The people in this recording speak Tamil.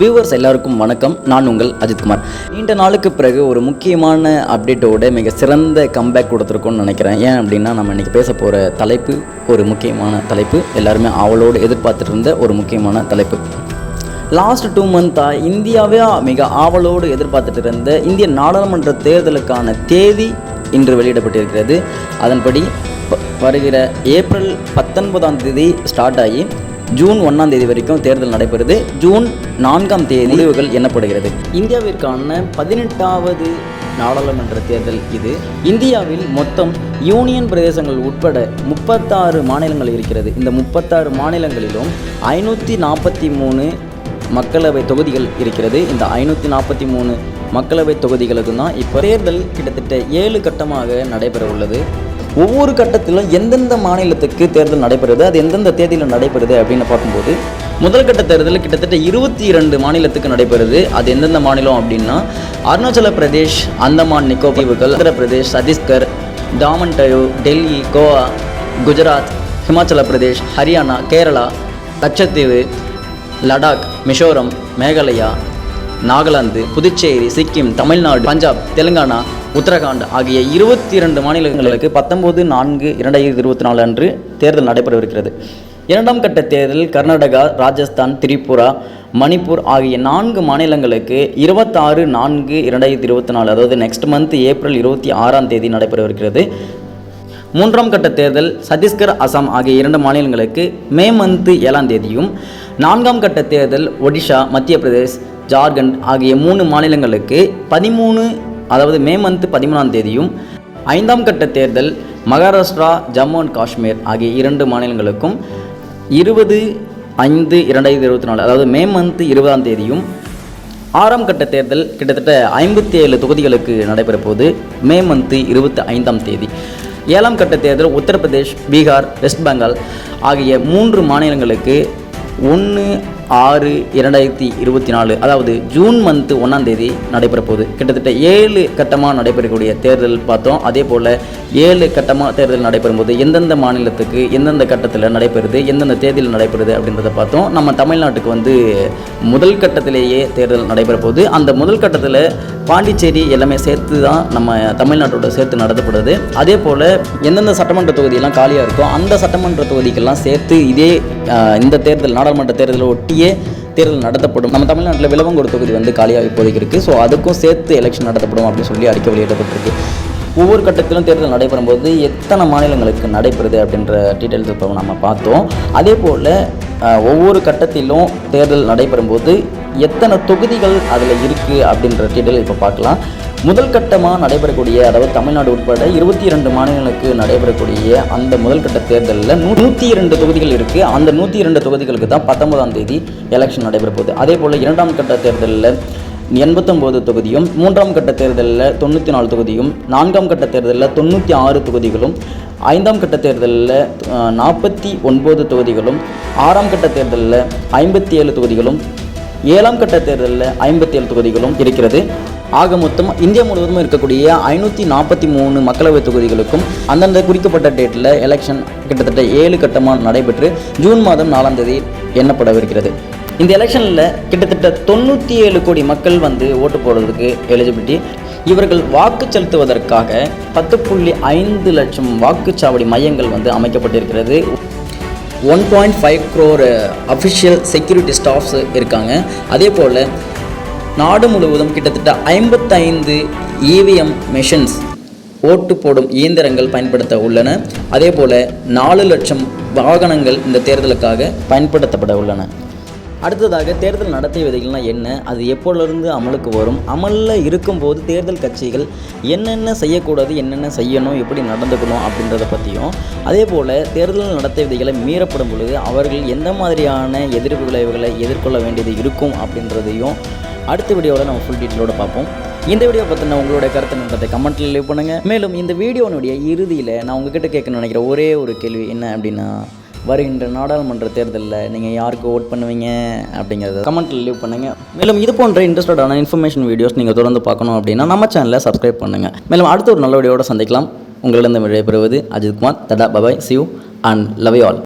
வியூவர்ஸ் எல்லாருக்கும் வணக்கம். நான் உங்கள் அஜித்குமார் நீண்ட நாளுக்கு பிறகு ஒரு முக்கியமான அப்டேட்டோட மிக சிறந்த கம்பேக் கொடுத்துருக்கோம்னு நினைக்கிறேன். ஏன் அப்படின்னா நம்ம இன்றைக்கி பேச போகிற தலைப்பு ஒரு முக்கியமான தலைப்பு. எல்லாருமே அவளோடு எதிர்பார்த்துட்டு இருந்த ஒரு முக்கியமான தலைப்பு. லாஸ்ட் டூ மந்த்தாக இந்தியாவே மிக ஆவலோடு எதிர்பார்த்துட்டு இருந்த இந்திய நாடாளுமன்ற தேர்தலுக்கான தேதி இன்று வெளியிடப்பட்டிருக்கிறது. அதன்படி வருகிற ஏப்ரல் பத்தொன்பதாம் தேதி ஸ்டார்ட் ஆகி ஜூன் ஒன்றாம் தேதி வரைக்கும் தேர்தல் நடைபெறுது. ஜூன் நான்காம் தேதி முடிவுகள் எண்ணப்படுகிறது. இந்தியாவிற்கான பதினெட்டாவது நாடாளுமன்ற தேர்தல் இது. இந்தியாவில் மொத்தம் யூனியன் பிரதேசங்கள் உட்பட முப்பத்தாறு மாநிலங்கள் இருக்கிறது. இந்த முப்பத்தாறு மாநிலங்களிலும் ஐநூற்றி நாற்பத்தி மூணு மக்களவை தொகுதிகள் இருக்கிறது. இந்த ஐநூற்றி நாற்பத்தி மூணு மக்களவை தொகுதிகளுக்கு தான் இப்போ தேர்தல் கிட்டத்தட்ட ஏழு கட்டமாக நடைபெற உள்ளது ஒவ்வொரு கட்டத்திலும் எந்தெந்த மாநிலத்துக்கு தேர்தல் நடைபெறுது அது எந்தெந்த தேதியில் நடைபெறுது அப்படின்னு பார்க்கும்போது முதல் கட்ட தேர்தல் கிட்டத்தட்ட இருபத்தி இரண்டு மாநிலத்துக்கு நடைபெறுது. அது எந்தெந்த மாநிலம் அப்படின்னா அருணாச்சல பிரதேஷ் அந்தமான் நிக்கோ தீவுகள் ஆந்திர பிரதேஷ் சத்தீஸ்கர் டாமன் டயோ டெல்லி கோவா குஜராத் ஹிமாச்சல பிரதேஷ் ஹரியானா கேரளா லட்சத்தீவு லடாக் மிசோரம் மேகாலயா நாகாலாந்து புதுச்சேரி சிக்கிம் தமிழ்நாடு பஞ்சாப் தெலுங்கானா உத்தரகாண்ட் ஆகிய இருபத்தி இரண்டு மாநிலங்களுக்கு பத்தொன்பது நான்கு இரண்டாயிரத்தி இருபத்தி நாலு அன்று தேர்தல் நடைபெறவிருக்கிறது. இரண்டாம் கட்ட தேர்தல் கர்நாடகா ராஜஸ்தான் திரிபுரா மணிப்பூர் ஆகிய நான்கு மாநிலங்களுக்கு இருபத்தாறு நான்கு இரண்டாயிரத்தி இருபத்தி நாலு அதாவது நெக்ஸ்ட் மந்த் ஏப்ரல் இருபத்தி ஆறாம் தேதி நடைபெறவிருக்கிறது. மூன்றாம் கட்ட தேர்தல் சத்தீஸ்கர் அசாம் ஆகிய இரண்டு மாநிலங்களுக்கு மே மந்த் ஏழாம் தேதியும் நான்காம் கட்ட தேர்தல் ஒடிஷா மத்திய பிரதேஷ் ஜார்க்கண்ட் ஆகிய மூணு மாநிலங்களுக்கு பதிமூணு அதாவது மே மந்த் பதிமூணாம் தேதியும் ஐந்தாம் கட்ட தேர்தல் மகாராஷ்டிரா ஜம்மு அண்ட் காஷ்மீர் ஆகிய இரண்டு மாநிலங்களுக்கும் இருபது ஐந்து இரண்டாயிரத்தி இருபத்தி நாலு அதாவது மே மந்த் இருபதாம் தேதியும் ஆறாம் கட்ட தேர்தல் கிட்டத்தட்ட ஐம்பத்தி ஏழு தொகுதிகளுக்கு நடைபெற போது மே மந்த்து இருபத்தி ஐந்தாம் தேதி. ஏழாம் கட்ட தேர்தல் உத்தரப்பிரதேஷ் பீகார் வெஸ்ட் பெங்கால் ஆகிய மூன்று மாநிலங்களுக்கு ஒன்று ஆறு இரண்டாயிரத்தி இருபத்தி நாலு அதாவது ஜூன் மந்த்து ஒன்றாம் தேதி நடைபெற போகுது. கிட்டத்தட்ட ஏழு கட்டமாக நடைபெறக்கூடிய தேர்தல் பார்த்தோம். அதே போல் ஏழு கட்டமாக தேர்தல் நடைபெறும் போது எந்தெந்த மாநிலத்துக்கு எந்தெந்த கட்டத்தில் நடைபெறுது எந்தெந்த தேதியில் நடைபெறுது அப்படின்றத பார்த்தோம். நம்ம தமிழ்நாட்டுக்கு வந்து முதல் கட்டத்திலேயே தேர்தல் நடைபெற போகுது. அந்த முதல் கட்டத்தில் பாண்டிச்சேரி எல்லாமே சேர்த்து தான் நம்ம தமிழ்நாட்டோட சேர்த்து நடத்தப்படுது. அதே போல் எந்தெந்த சட்டமன்ற தொகுதியெல்லாம் காலியாக இருக்கோ அந்த சட்டமன்ற தொகுதிக்கெல்லாம் சேர்த்து இதே இந்த தேர்தல் நாடாளுமன்ற தேர்தலை ஒட்டியே தேர்தல் நடத்தப்படும். நம்ம தமிழ்நாட்டில் விளவங்கோடு தொகுதி வந்து காலியாக இப்போதைக்கு இருக்குது ஸோ அதுக்கும் சேர்த்து எலெக்ஷன் நடத்தப்படும் அப்படின்னு சொல்லி அறிக்கை வெளியிடப்பட்டிருக்கு. ஒவ்வொரு கட்டத்திலும் தேர்தல் நடைபெறும் போது எத்தனை மாநிலங்களுக்கு நடைபெறுது அப்படின்ற டீட்டெயில்ஸ் இப்போ நம்ம பார்த்தோம். அதே போல் ஒவ்வொரு கட்டத்திலும் தேர்தல் நடைபெறும் போது எத்தனை தொகுதிகள் அதில் இருக்குது அப்படின்ற டீட்டெயில் இப்போ பார்க்கலாம். முதல் கட்டமாக நடைபெறக்கூடிய அதாவது தமிழ்நாடு உட்பட இருபத்தி இரண்டு மாநிலங்களுக்கு நடைபெறக்கூடிய அந்த முதல் கட்ட தேர்தலில் நூற்றி இரண்டு தொகுதிகள் இருக்குது அந்த நூற்றி இரண்டு தொகுதிகளுக்கு தான் பத்தொன்பதாம் தேதி எலெக்ஷன் நடைபெற போகுது. அதே போல் இரண்டாம் கட்ட தேர்தலில் எண்பத்தொம்போது தொகுதியும் மூன்றாம் கட்ட தேர்தலில் தொண்ணூற்றி நாலு தொகுதியும் நான்காம் கட்ட தேர்தலில் தொண்ணூற்றி ஆறு தொகுதிகளும் ஐந்தாம் கட்ட தேர்தலில் நாற்பத்தி ஒன்பது தொகுதிகளும் ஆறாம் கட்ட தேர்தலில் ஐம்பத்தி ஏழு தொகுதிகளும் ஏழாம் கட்ட தேர்தலில் ஐம்பத்தி ஏழு தொகுதிகளும் இருக்கிறது. ஆக மொத்தம் இந்தியா முழுவதும் இருக்கக்கூடிய ஐநூற்றி நாற்பத்தி மூணு மக்களவைத் தொகுதிகளுக்கும் அந்தந்த குறிக்கப்பட்ட டேட்டில் எலெக்ஷன் கிட்டத்தட்ட ஏழு கட்டமாக நடைபெற்று ஜூன் மாதம் நாலாம் தேதி எண்ணப்படவிருக்கிறது. இந்த எலெக்ஷனில் கிட்டத்தட்ட தொண்ணூற்றி ஏழு கோடி மக்கள் வந்து ஓட்டு போடுறதுக்கு எலிஜிபிலிட்டி இவர்கள் வாக்கு செலுத்துவதற்காக பத்து புள்ளி ஐந்து லட்சம் வாக்குச்சாவடி மையங்கள் வந்து அமைக்கப்பட்டிருக்கிறது. One point five crore official security staffs இருக்காங்க. அதே போல் நாடு முழுவதும் கிட்டத்தட்ட ஐம்பத்தைந்து இவிஎம் மெஷின்ஸ் ஓட்டு போடும் இயந்திரங்கள் பயன்படுத்த உள்ளன. அதே போல் நாலு லட்சம் வாகனங்கள் இந்த தேர்தலுக்காக பயன்படுத்தப்பட உள்ளன. அடுத்ததாக தேர்தல் நடத்தை விதைகள்னால் என்ன? அது எப்போலேருந்து அமலுக்கு வரும்? அமலில் இருக்கும்போது தேர்தல் கட்சிகள் என்னென்ன செய்யக்கூடாது என்னென்ன செய்யணும் எப்படி நடந்துக்கணும் அப்படின்றத பற்றியும் அதே போல் தேர்தல் நடத்தை விதிகளை மீறப்படும் பொழுது அவர்கள் எந்த மாதிரியான எதிர்ப்பு விளைவுகளை எதிர்கொள்ள வேண்டியது இருக்கும் அப்படின்றதையும் அடுத்த வீடியோவில் நம்ம ஃபுல் டீட்டெயிலோட பார்ப்போம். இந்த வீடியோ பற்றின உங்களுடைய கருத்து நண்பத்தை கமெண்ட்டில் லீவ் பண்ணுங்கள் மேலும் இந்த வீடியோனுடைய இறுதியில் நான் உங்ககிட்ட கேட்கணும்னு நினைக்கிற ஒரே ஒரு கேள்வி என்ன அப்படின்னா வருகின்ற நாடாளுமன்ற தேர்தலில் நீங்கள் யாருக்கு ஓட் பண்ணுவீங்க அப்படிங்கிறத கமெண்ட்டில் லீவ் பண்ணுங்கள் மேலும் இது போன்ற இன்ட்ரெஸ்டடான இன்ஃபர்மேஷன் வீடியோஸ் நீங்கள் தொடர்ந்து பார்க்கணும் அப்படின்னா நம்ம சேனலை சப்ஸ்கிரைப் பண்ணுங்கள் மேலும் அடுத்த ஒரு நல்ல வீடியோட சந்திக்கலாம். உங்களிடம் விடைபெறுவது அஜித்குமார். தடா bye bye Shiv and love you all